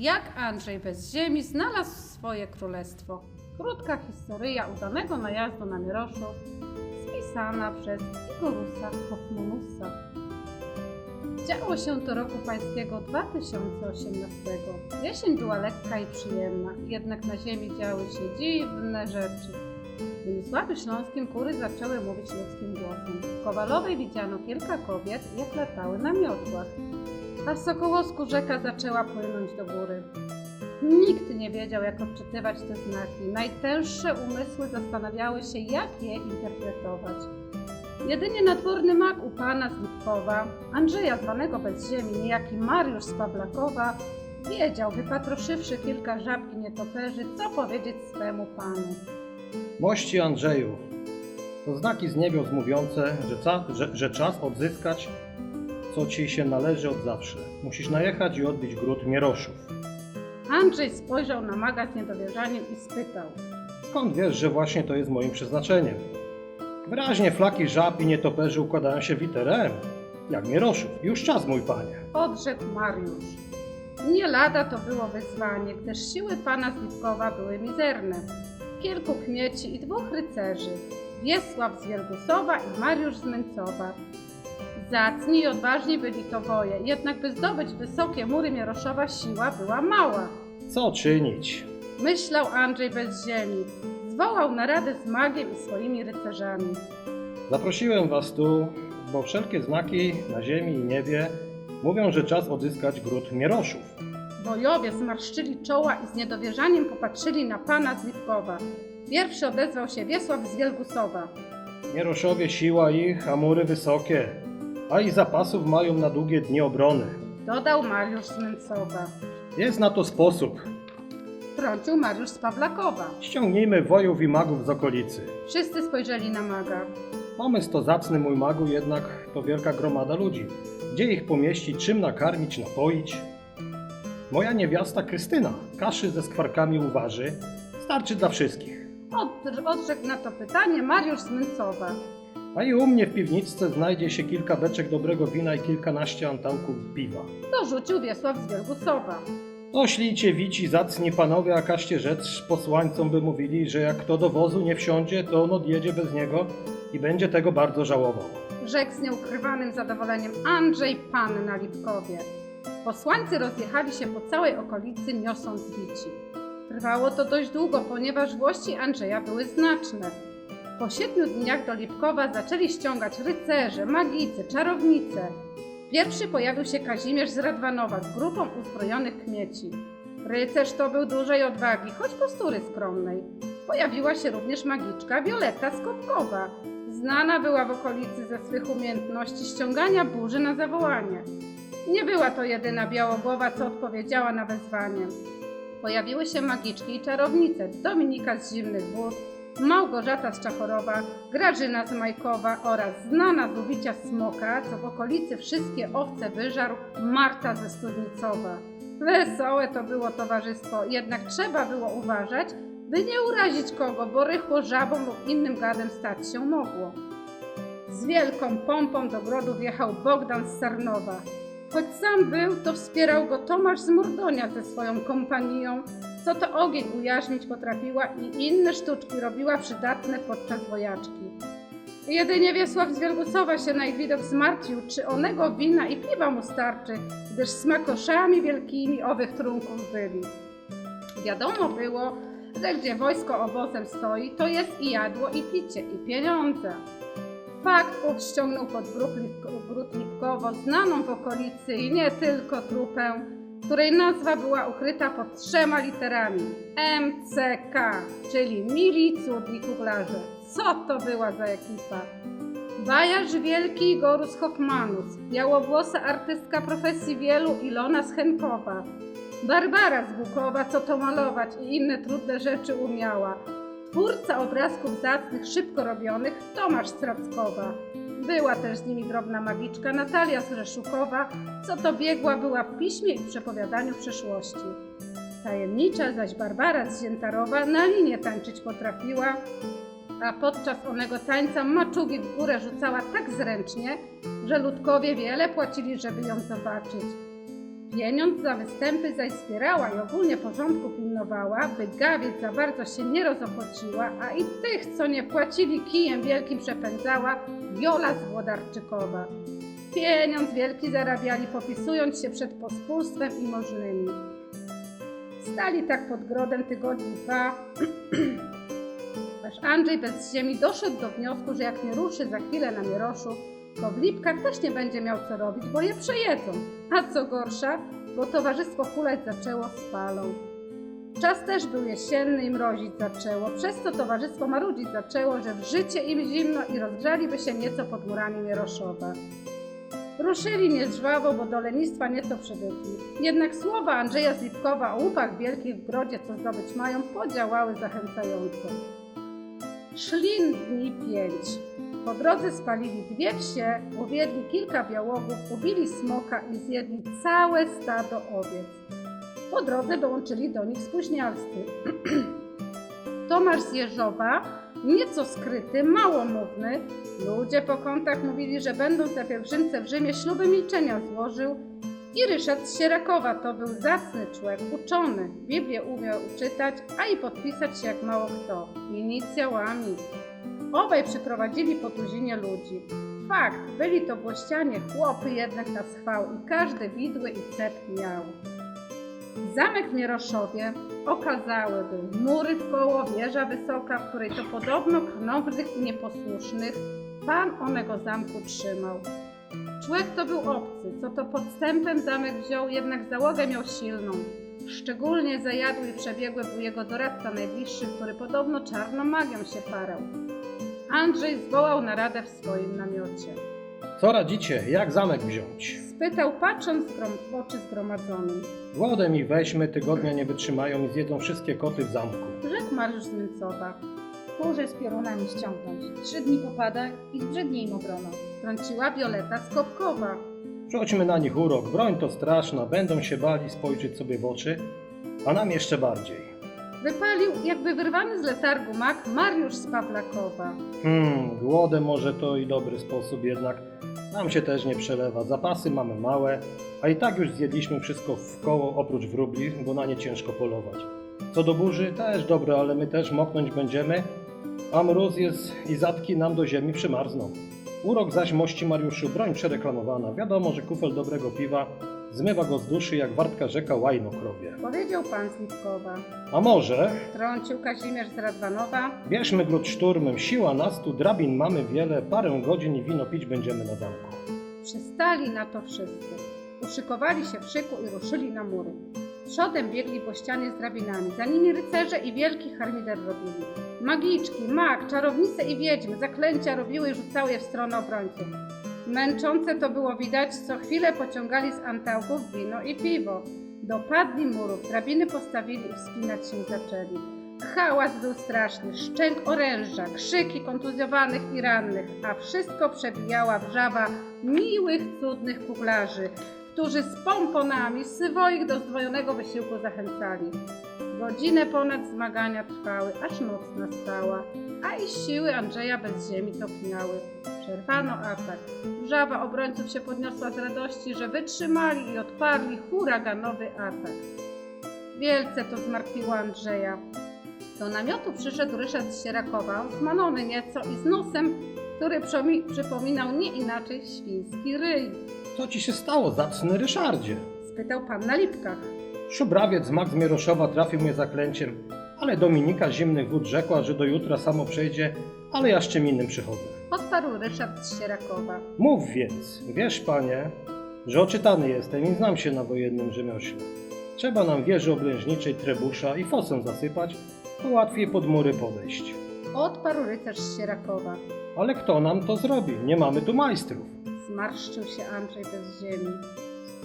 Jak Andrzej bez ziemi znalazł swoje królestwo. Krótka historia udanego najazdu na Mieroszów, spisana przez Igorusa Hoffmanusa. Działo się to roku pańskiego 2018. Jesień była lekka i przyjemna, jednak na ziemi działy się dziwne rzeczy. W Wynisławie Śląskim kury zaczęły mówić ludzkim głosem. W Kowalowej widziano kilka kobiet, jak latały na miotłach a w Sokołowsku rzeka zaczęła płynąć do góry. Nikt nie wiedział, jak odczytywać te znaki. Najtęższe umysły zastanawiały się, jak je interpretować. Jedynie nadworny mak u pana z Lipkowa, Andrzeja zwanego bez ziemi, niejaki Mariusz z Pawlakowa, wiedział, wypatroszywszy kilka żab i nietoperzy, co powiedzieć swemu panu. Mości Andrzeju, to znaki z niebios mówiące, że, ca, że, że czas odzyskać, co ci się należy od zawsze. Musisz najechać i odbić gród Mieroszów. Andrzej spojrzał na maga z niedowierzaniem i spytał. Skąd wiesz, że właśnie to jest moim przeznaczeniem? Wyraźnie flaki żab i nietoperzy układają się w literę M, jak Mieroszów. Już czas, mój panie. Odrzekł Mariusz. Nie lada to było wyzwanie, gdyż siły pana z Lipkowa były mizerne. Kilku kmieci i dwóch rycerzy, Wiesław z Wielgusowa i Mariusz z Męcowa. Zacni i odważni byli to woje, jednak by zdobyć wysokie mury Mieroszowa siła była mała. Co czynić? Myślał Andrzej bez ziemi. Zwołał naradę z magiem i swoimi rycerzami. Zaprosiłem was tu, bo wszelkie znaki na ziemi i niebie mówią, że czas odzyskać gród Mieroszów. Bojowie zmarszczyli czoła i z niedowierzaniem popatrzyli na pana z Lipkowa. Pierwszy odezwał się Wiesław z Wielgusowa. Mieroszowie siła ich, a mury wysokie, a i zapasów mają na długie dni obrony. Dodał Mariusz z. Jest na to sposób. Wtrącił Mariusz z Pawlakowa. Ściągnijmy wojów i magów z okolicy. Wszyscy spojrzeli na maga. Pomysł to zacny, mój magu, jednak to wielka gromada ludzi. Gdzie ich pomieścić, czym nakarmić, napoić? Moja niewiasta Krystyna kaszy ze skwarkami uważy. Starczy dla wszystkich. Od, odrzekł na to pytanie Mariusz z. A i u mnie w piwniczce znajdzie się kilka beczek dobrego wina i kilkanaście antałków piwa. Dorzucił Wiesław z Wielgusowa. Oślijcie wici, zacni panowie, a kaście rzecz posłańcom by mówili, że jak kto do wozu nie wsiądzie, to on odjedzie bez niego i będzie tego bardzo żałował. Rzekł z nieukrywanym zadowoleniem Andrzej Pan na Lipkowie. Posłańcy rozjechali się po całej okolicy niosąc wici. Trwało to dość długo, ponieważ włości Andrzeja były znaczne. Po siedmiu dniach do Lipkowa zaczęli ściągać rycerze, magicy, czarownice. Pierwszy pojawił się Kazimierz z Radwanowa z grupą uzbrojonych kmieci. Rycerz to był dużej odwagi, choć postury skromnej. Pojawiła się również magiczka Wioletta Skopkowa. Znana była w okolicy ze swych umiejętności ściągania burzy na zawołanie. Nie była to jedyna białogłowa, co odpowiedziała na wezwanie. Pojawiły się magiczki i czarownice Dominika z Zimnych Wód, Małgorzata z Czachorowa, Grażyna z Majkowa oraz znana z ubicia smoka, co w okolicy wszystkie owce wyżarł, Marta ze Studnicowa. Wesołe to było towarzystwo, jednak trzeba było uważać, by nie urazić kogo, bo rychło żabą lub innym gadem stać się mogło. Z wielką pompą do grodu wjechał Bogdan z Sarnowa. Choć sam był, to wspierał go Tomasz z Mordonia ze swoją kompanią, co to ogień ujarzmić potrafiła i inne sztuczki robiła przydatne podczas wojaczki. Jedynie Wiesław z się na ich widok zmartwił, czy onego wina i piwa mu starczy, gdyż smakoszami wielkimi owych trunków byli. Wiadomo było, że gdzie wojsko obozem stoi, to jest i jadło, i picie, i pieniądze. Fakt ów ściągnął pod gród Lipkowo, znaną w okolicy i nie tylko trupę, której nazwa była ukryta pod trzema literami MCK, czyli Mili Cudni Kuglarze. Co to była za ekipa? Bajarz Wielki Igorus Hoffmanus, białowłosa artystka profesji wielu Ilona z Henkowa, Barbara z Bukowa, co to malować i inne trudne rzeczy umiała, twórca obrazków zacnych, szybko robionych Tomasz Strackowa. Była też z nimi drobna magiczka Natalia z Rzeszukowa, co to biegła była w piśmie i przepowiadaniu przyszłości. Tajemnicza zaś Barbara z Ziętarowa na linie tańczyć potrafiła, a podczas onego tańca maczugi w górę rzucała tak zręcznie, że ludkowie wiele płacili, żeby ją zobaczyć. Pieniądz za występy zaś zbierała i ogólnie porządku pilnowała, by gawiec za bardzo się nie rozochociła, a i tych, co nie płacili kijem wielkim przepędzała, Jola z. Pieniądz wielki zarabiali, popisując się przed pospólstwem i możnymi. Stali tak pod grodem tygodni dwa, aż Andrzej bez ziemi doszedł do wniosku, że jak nie ruszy za chwilę na Mieroszu, to w Lipkach też nie będzie miał co robić, bo je przejedzą. A co gorsza, bo towarzystwo hulać zaczęło z falą. Czas też był jesienny i mrozić zaczęło, przez co towarzystwo marudzić zaczęło, że w życie im zimno i rozgrzaliby się nieco pod murami Mieroszowa. Ruszyli niezżwawo, bo do lenistwa nieco przywykli. Jednak słowa Andrzeja z Lipkowa o łupach wielkich w grodzie, co zdobyć mają, podziałały zachęcająco. Szli dni pięć. Po drodze spalili dwie wsie, uwiedli kilka białogów, ubili smoka i zjedli całe stado owiec. Po drodze dołączyli do nich spóźnialscy. Tomasz z Jeżowa, nieco skryty, małomówny, ludzie po kątach mówili, że będąc na pielgrzymce w Rzymie śluby milczenia złożył i Ryszard Sierakowa to był zacny człowiek, uczony, Biblię umiał czytać, a i podpisać się jak mało kto, inicjałami. Obaj przyprowadzili po tuzinie ludzi. Fakt, byli to włościanie chłopy jednak na schwał i każdy widły i cep miał. Zamek w Mieroszowie okazały był mury w koło, wieża wysoka, w której to podobno krnąbrnych i nieposłusznych pan onego zamku trzymał. Człowiek to był obcy, co to podstępem zamek wziął, jednak załogę miał silną. Szczególnie zajadły i przebiegły był jego doradca najbliższy, który podobno czarną magią się parał. Andrzej zwołał naradę w swoim namiocie. Co radzicie, jak zamek wziąć? Spytał, patrząc w oczy zgromadzonym. Głodem i weźmy, tygodnia nie wytrzymają i zjedzą wszystkie koty w zamku. Rzekł Mariusz z Męcowa. Kurze z piorunami ściągnąć. Trzy dni popada i zbrzydnie im obroną. Wtrąciła Wioleta z Kopkowa. Rzućmy na nich urok, broń to straszna, będą się bali spojrzeć sobie w oczy, a nam jeszcze bardziej. Wypalił, jakby wyrwany z letargu mak, Mariusz z Pawlakowa. Hmm, głodem może to i dobry sposób, jednak nam się też nie przelewa. Zapasy mamy małe, a i tak już zjedliśmy wszystko w koło oprócz wróbli, bo na nie ciężko polować. Co do burzy, też dobre, ale my też moknąć będziemy, a mróz jest i zatki nam do ziemi przymarzną. Urok zaś mości Mariuszu, broń przereklamowana. Wiadomo, że kufel dobrego piwa zmywa go z duszy jak wartka rzeka łajno krowie. Powiedział pan z Lipkowa. A może Trącił Kazimierz z Radwanowa. Bierzmy gród szturmem, siła nas tu, drabin mamy wiele, parę godzin i wino pić będziemy na zamku. Przystali na to wszyscy. Uszykowali się w szyku i ruszyli na mury. Przodem biegli bościanie z drabinami, za nimi rycerze i wielki harmider robili. Magiczki, mag, czarownice i wiedźmy zaklęcia robiły i rzucały je w stronę obrońców. Męczące to było widać, co chwilę pociągali z antałków wino i piwo. Dopadli murów, drabiny postawili i wspinać się zaczęli. Hałas był straszny, szczęk oręża, krzyki kontuzjowanych i rannych, a wszystko przebijała wrzawa miłych, cudnych kuglarzy, którzy z pomponami sywoich do zdwojonego wysiłku zachęcali. Godzinę ponad zmagania trwały, aż noc nastała, a i siły Andrzeja bez ziemi topniały. Przerwano atak. Wrzawa obrońców się podniosła z radości, że wytrzymali i odparli huraganowy atak. Wielce to zmartwiło Andrzeja. Do namiotu przyszedł Ryszard z Sierakowa, zmanony nieco i z nosem, który przypominał nie inaczej świński ryj. Co ci się stało, zacny Ryszardzie? Spytał pan na lipkach. Szubrawiec Max Mieroszowa trafił mnie zaklęciem, ale Dominika z Zimnych Wód rzekła, że do jutra samo przejdzie, ale ja z czym innym przychodzę. Odparł Ryszard z Sierakowa. Mów więc, wiesz panie, że oczytany jestem i znam się na wojennym rzemiośle. Trzeba nam wieży obrężniczej trebusza i fosem zasypać, to łatwiej pod mury podejść. Odparł rycerz z Sierakowa. Ale kto nam to zrobi? Nie mamy tu majstrów. Zmarszczył się Andrzej bez ziemi.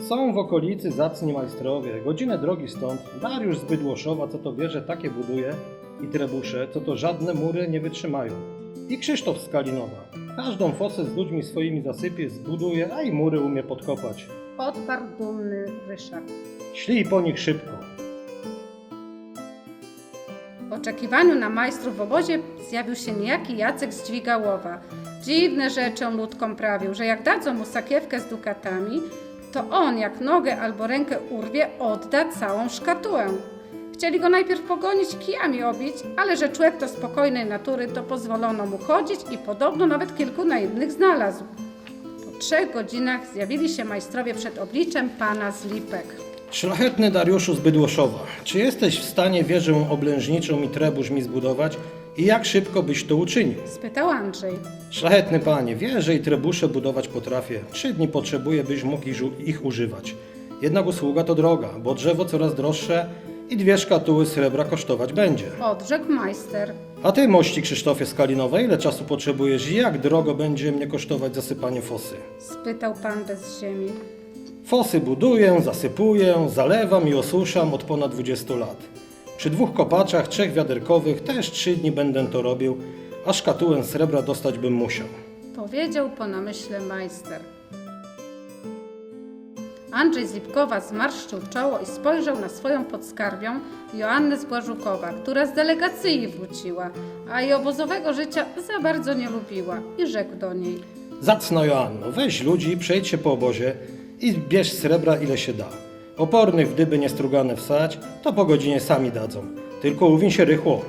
Są w okolicy zacni majstrowie, godzinę drogi stąd, Dariusz z Bydłoszowa, co to wieże takie buduje, i trebusze, co to żadne mury nie wytrzymają. I Krzysztof z Kalinowa. Każdą fosę z ludźmi swoimi zasypie, zbuduje, a i mury umie podkopać. Odparł dumny Ryszard. Ślij po nich szybko. W oczekiwaniu na majstrów w obozie zjawił się niejaki Jacek z Dźwigałowa. Dziwne rzeczy ludkom prawił, że jak dadzą mu sakiewkę z dukatami, to on, jak nogę albo rękę urwie, odda całą szkatułę. Chcieli go najpierw pogonić, kijami obić, ale że człowiek to spokojnej natury, to pozwolono mu chodzić i podobno nawet kilku naiwnych znalazł. Po trzech godzinach zjawili się majstrowie przed obliczem pana z Lipek. Szlachetny Dariuszu z Bydłoszowa, czy jesteś w stanie wieżę oblężniczą i trebusz mi zbudować i jak szybko byś to uczynił? Spytał Andrzej. Szlachetny panie, wieże i trebusze budować potrafię. Trzy dni potrzebuję, byś mógł ich, ich używać. Jednak usługa to droga, bo drzewo coraz droższe i dwie szkatuły srebra kosztować będzie. Odrzekł majster. A ty, mości Krzysztofie Skalinowe, ile czasu potrzebujesz i jak drogo będzie mnie kosztować zasypanie fosy? Spytał pan bez ziemi. Fosy buduję, zasypuję, zalewam i osuszam od ponad 20 lat. Przy dwóch kopaczach, trzech wiaderkowych też trzy dni będę to robił, a szkatułę srebra dostać bym musiał. Powiedział po namyśle majster. Andrzej z Lipkowa zmarszczył czoło i spojrzał na swoją podskarbią Joannę z Błażukowa, która z delegacji wróciła, a jej obozowego życia za bardzo nie lubiła i rzekł do niej. Zacna Joanno, weź ludzi, przejdź się po obozie i bierz srebra ile się da. Opornych w dyby niestrugane wsadź, to po godzinie sami dadzą. Tylko uwiń się rychło.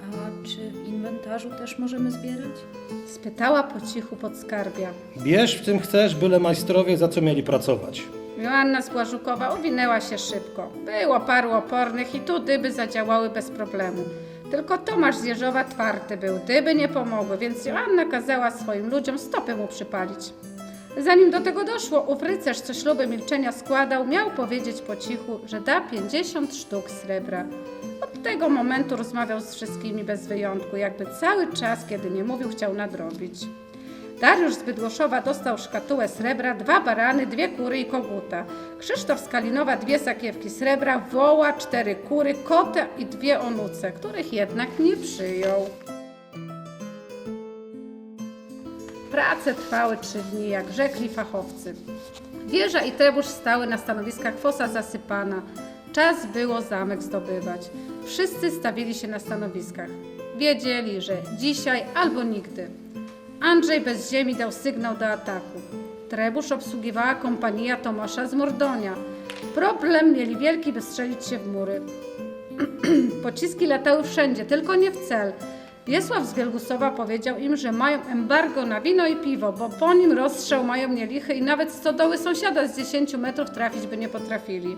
A czy w inwentarzu też możemy zbierać? Spytała po cichu podskarbia. Bierz w czym chcesz, byle majstrowie za co mieli pracować. Joanna z Błażukowa uwinęła się szybko. Było paru opornych i tu dyby zadziałały bez problemu. Tylko Tomasz z Jeżowa twardy był, dyby nie pomogły, więc Joanna kazała swoim ludziom stopy mu przypalić. Zanim do tego doszło, ów rycerz, co śluby milczenia składał, miał powiedzieć po cichu, że da 50 sztuk srebra. Od tego momentu rozmawiał z wszystkimi bez wyjątku, jakby cały czas, kiedy nie mówił, chciał nadrobić. Dariusz z Bydłoszowa dostał szkatułę srebra, dwa barany, dwie kury i koguta. Krzysztof z Kalinowa dwie sakiewki srebra, woła, cztery kury, kota i dwie onuce, których jednak nie przyjął. Prace trwały trzy dni, jak rzekli fachowcy. Wieża i trebusz stały na stanowiskach fosa zasypana. Czas było zamek zdobywać. Wszyscy stawili się na stanowiskach. Wiedzieli, że dzisiaj albo nigdy. Andrzej bez ziemi dał sygnał do ataku. Trebusz obsługiwała kompania Tomasza z Mordonia. Problem mieli wielki, by strzelić się w mury. Pociski latały wszędzie, tylko nie w cel. Wiesław z Wielgusowa powiedział im, że mają embargo na wino i piwo, bo po nim rozstrzał mają nielichy i nawet stodoły sąsiada z 10 metrów trafić by nie potrafili.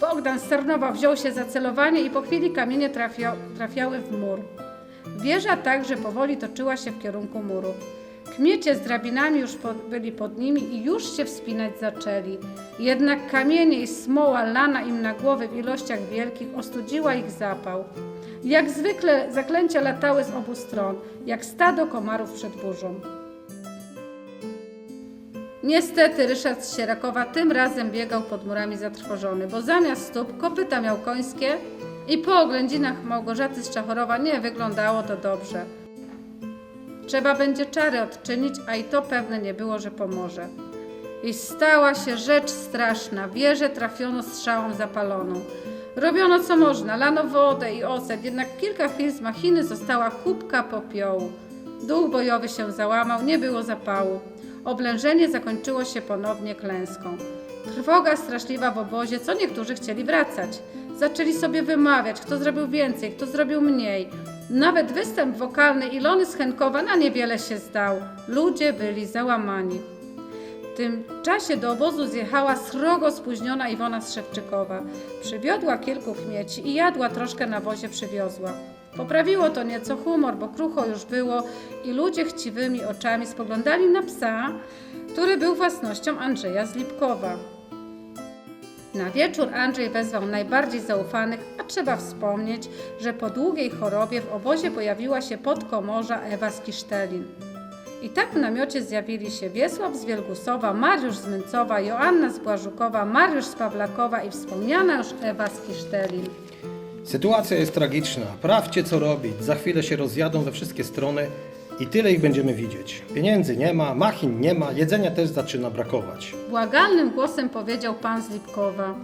Bogdan z Sarnowa wziął się za celowanie i po chwili kamienie trafia, trafiały w mur. Wieża także powoli toczyła się w kierunku muru. Kmiecie z drabinami już byli pod nimi i już się wspinać zaczęli. Jednak kamienie i smoła lana im na głowy w ilościach wielkich ostudziła ich zapał. Jak zwykle zaklęcia latały z obu stron, jak stado komarów przed burzą. Niestety Ryszard z Sierakowa tym razem biegał pod murami zatrwożony, bo zamiast stóp kopyta miał końskie i po oględzinach Małgorzaty z Czachorowa nie wyglądało to dobrze. Trzeba będzie czary odczynić, a i to pewne nie było, że pomoże. I stała się rzecz straszna. Wieżę trafiono strzałą zapaloną. Robiono co można, lano wodę i ocet, jednak w kilka chwil z machiny została kubka popiołu. Duch bojowy się załamał, nie było zapału. Oblężenie zakończyło się ponownie klęską. Trwoga straszliwa w obozie, co niektórzy chcieli wracać. Zaczęli sobie wymawiać, kto zrobił więcej, kto zrobił mniej. Nawet występ wokalny Ilony z Henkowa na niewiele się zdał. Ludzie byli załamani. Tym czasie do obozu zjechała srogo spóźniona Iwona Strzewczykowa. Przywiodła kilku kmieci i jadła troszkę na wozie przywiozła. Poprawiło to nieco humor, bo krucho już było i ludzie chciwymi oczami spoglądali na psa, który był własnością Andrzeja z Lipkowa. Na wieczór Andrzej wezwał najbardziej zaufanych, a trzeba wspomnieć, że po długiej chorobie w obozie pojawiła się podkomorza Ewa z Kisztelin. I tak w namiocie zjawili się Wiesław z Wielgusowa, Mariusz z Męcowa, Joanna z Błażukowa, Mariusz z Pawlakowa i wspomniana już Ewa z Kisztelin. Sytuacja jest tragiczna. Prawcie co robić. Za chwilę się rozjadą we wszystkie strony i tyle ich będziemy widzieć. Pieniędzy nie ma, machin nie ma, jedzenia też zaczyna brakować. Błagalnym głosem powiedział pan z Lipkowa.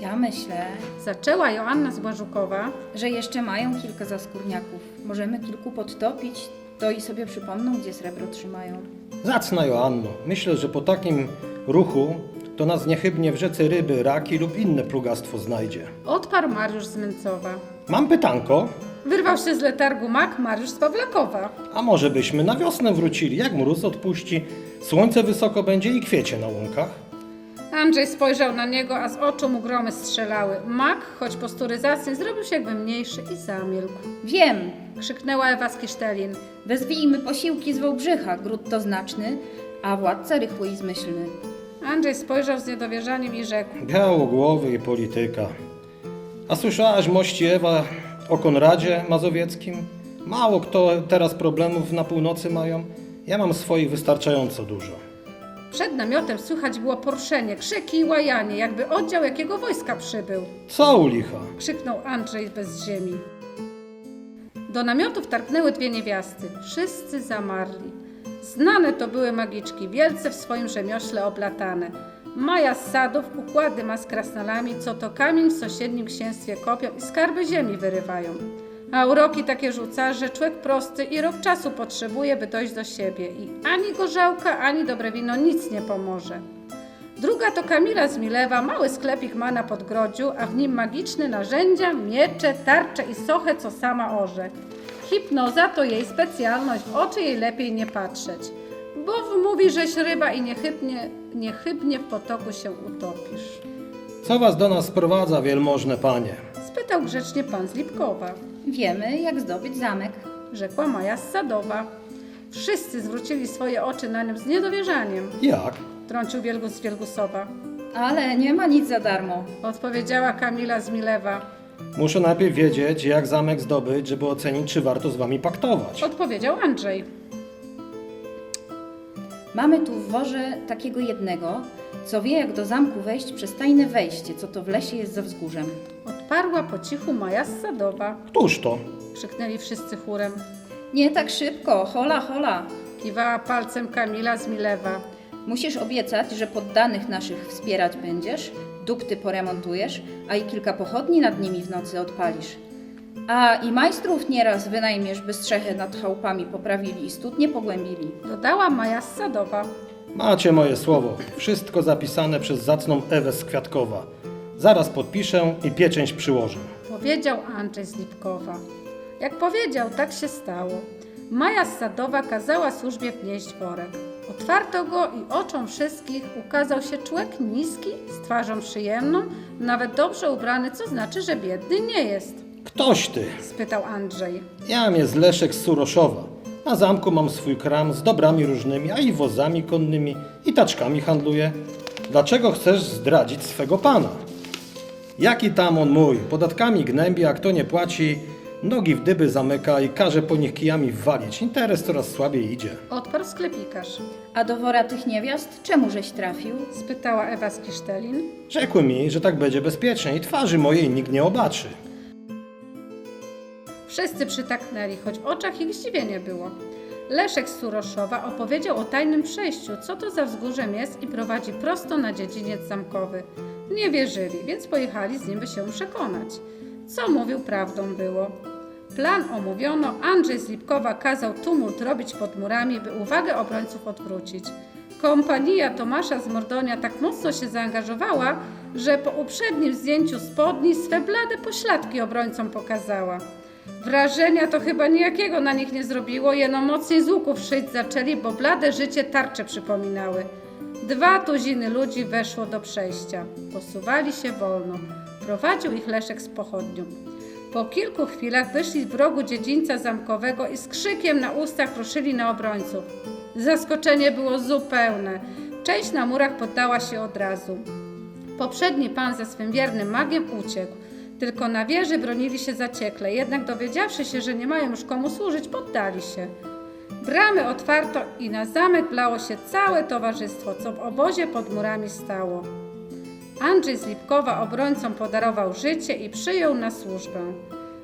Ja myślę, Zaczęła Joanna z Błażukowa. że jeszcze mają kilka zaskórniaków. Możemy kilku podtopić, to i sobie przypomną, gdzie srebro trzymają. Zacna Joanno, myślę, że po takim ruchu to nas niechybnie w rzece ryby, raki lub inne plugastwo znajdzie. Odparł Mariusz z Męcowa. Mam pytanko, Wyrwał się z letargu mak Mariusz z Pawlakowa. a może byśmy na wiosnę wrócili, jak mróz odpuści, słońce wysoko będzie i kwiecie na łąkach? Andrzej spojrzał na niego, a z oczu mu gromy strzelały. Mak, choć posturyzacyjnie, zrobił się jakby mniejszy i zamilkł. Wiem, Krzyknęła Ewa z Kisztelin. wezwijmy posiłki z Wałbrzycha, gród to znaczny, a władca rychły i zmyślny. Andrzej spojrzał z niedowierzaniem i rzekł. Białogłowy i polityka. A słyszałaś, mości Ewa, o Konradzie Mazowieckim? Mało kto teraz problemów na północy mają. Ja mam swoich wystarczająco dużo. Przed namiotem słychać było poruszenie, krzyki i łajanie, jakby oddział jakiego wojska przybył. Co u licha? Krzyknął Andrzej bez ziemi. Do namiotu wtargnęły dwie niewiasty. Wszyscy zamarli. Znane to były magiczki, wielce w swoim rzemiośle oblatane. Maja z sadów układy ma z krasnalami, co to kamień w sąsiednim księstwie kopią i skarby ziemi wyrywają. A uroki takie rzuca, że człowiek prosty i rok czasu potrzebuje, by dojść do siebie. I ani gorzałka, ani dobre wino nic nie pomoże. Druga to Kamila z Milewa, mały sklepik ma na podgrodziu, a w nim magiczne narzędzia, miecze, tarcze i sochę, co sama orze. Hipnoza to jej specjalność, w oczy jej lepiej nie patrzeć. Bo mówi, żeś ryba i niechybnie, niechybnie w potoku się utopisz. Co was do nas sprowadza, wielmożne panie? Spytał grzecznie pan z Lipkowa. Wiemy, jak zdobyć zamek. Rzekła Maja z Sadowa. Wszyscy zwrócili swoje oczy na nią z niedowierzaniem. Jak? Trącił Wielgus z Wielgusowa. Ale nie ma nic za darmo. Odpowiedziała Kamila z Milewa. Muszę najpierw wiedzieć, jak zamek zdobyć, żeby ocenić, czy warto z wami paktować. Odpowiedział Andrzej. Mamy tu w worze takiego jednego, co wie, jak do zamku wejść przez tajne wejście, co to w lesie jest za wzgórzem. Odparła po cichu Maja z Sadowa. Któż to? Krzyknęli wszyscy chórem. Nie tak szybko, hola, hola. Kiwała palcem Kamila z Milewa. Musisz obiecać, że poddanych naszych wspierać będziesz, dupty poremontujesz, a i kilka pochodni nad nimi w nocy odpalisz. A i majstrów nieraz wynajmiesz, by strzechę nad chałupami poprawili i studnie pogłębili. Dodała Maja z Sadowa. Macie moje słowo. Wszystko zapisane przez zacną Ewę z Kwiatkowa. Zaraz podpiszę i pieczęć przyłożę. Powiedział Andrzej z Lipkowa. Jak powiedział, tak się stało. Maja z Sadowa kazała służbie wnieść worek. Otwarto go i oczom wszystkich ukazał się człowiek niski, z twarzą przyjemną, nawet dobrze ubrany, co znaczy, że biedny nie jest. Ktoś ty. Spytał Andrzej. Jam jest Leszek z Suroszowa. Na zamku mam swój kram z dobrami różnymi, a i wozami konnymi i taczkami handluję. Dlaczego chcesz zdradzić swego pana? Jaki tam on mój? Podatkami gnębi, a kto nie płaci, nogi w dyby zamyka i każe po nich kijami walić. Interes coraz słabiej idzie. Odparł sklepikarz. A do wora tych niewiast czemu żeś trafił? Spytała Ewa z Kisztelin. Rzekły mi, że tak będzie bezpiecznie i twarzy mojej nikt nie obaczy. Wszyscy przytaknęli, choć w oczach ich zdziwienie było. Leszek z Suroszowa opowiedział o tajnym przejściu, co to za wzgórzem jest i prowadzi prosto na dziedziniec zamkowy. Nie wierzyli, więc pojechali z nim, by się przekonać. Co mówił, prawdą było. Plan omówiono, Andrzej z Lipkowa kazał tumult robić pod murami, by uwagę obrońców odwrócić. Kompania Tomasza z Mordonia tak mocno się zaangażowała, że po uprzednim zdjęciu spodni swe blade pośladki obrońcom pokazała. Wrażenia to chyba nijakiego na nich nie zrobiło, jeno mocniej z łuków szyć zaczęli, bo blade życie tarcze przypominały. Dwa tuziny ludzi weszło do przejścia. Posuwali się wolno. Prowadził ich Leszek z pochodnią. Po kilku chwilach wyszli w rogu dziedzińca zamkowego i z krzykiem na ustach ruszyli na obrońców. Zaskoczenie było zupełne. Część na murach poddała się od razu. Poprzedni pan ze swym wiernym magiem uciekł. Tylko na wieży bronili się zaciekle, jednak dowiedziawszy się, że nie mają już komu służyć, poddali się. Bramy otwarto i na zamek wlało się całe towarzystwo, co w obozie pod murami stało. Andrzej z Lipkowa obrońcom podarował życie i przyjął na służbę.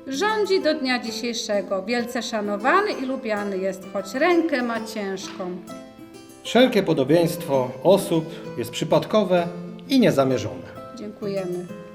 Rządzi do dnia dzisiejszego, wielce szanowany i lubiany jest, choć rękę ma ciężką. Wszelkie podobieństwo osób jest przypadkowe i niezamierzone. Dziękujemy.